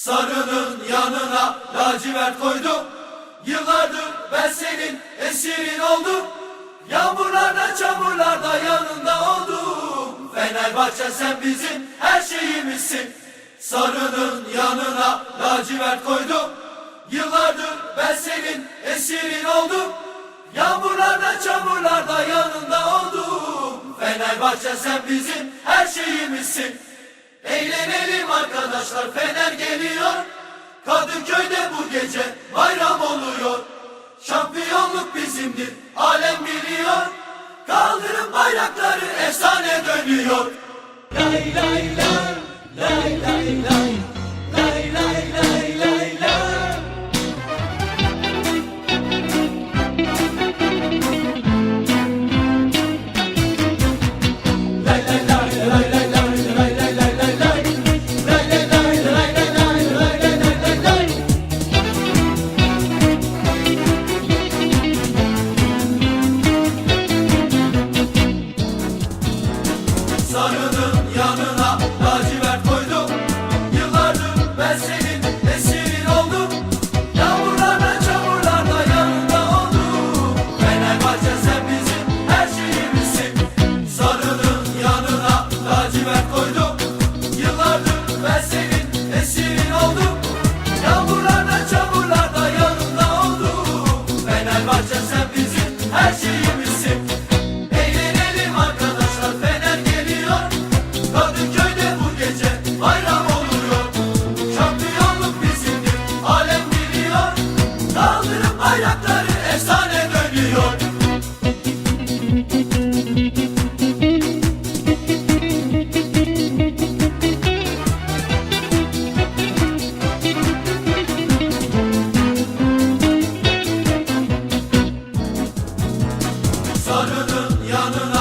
Sarının yanına lacivert koydum Yıllardır ben senin esirin oldum. Yağmurlarda çamurlarda yanında oldum. Fenerbahçe sen bizim her şeyimizsin. Sarının yanına lacivert koydum Yıllardır ben senin esirin oldum. Yağmurlarda çamurlarda yanında oldum. Fenerbahçe sen bizim her şeyimizsin Eğlenelim arkadaşlar Fener geliyor. Kadıköy'de bu gece bayram oluyor. Şampiyonluk bizimdir alem biliyor. Kaldırın bayrakları efsane dönüyor. Lay lay lay lay lay lay sarının yanına lacivert Kadıköy'de bu gece bayram oluyor. Şampiyonluk bizimdir alem biliyor. Kaldırıp bayrakları efsane dönüyor. Sarının yanına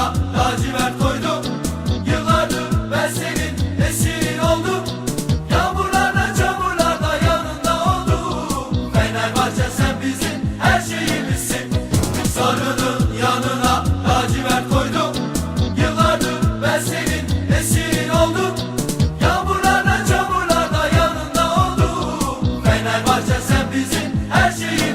Senin esirin oldum Yağmurlarda çamurlarda yanında oldum. Fenerbahçe sen bizim her şeyin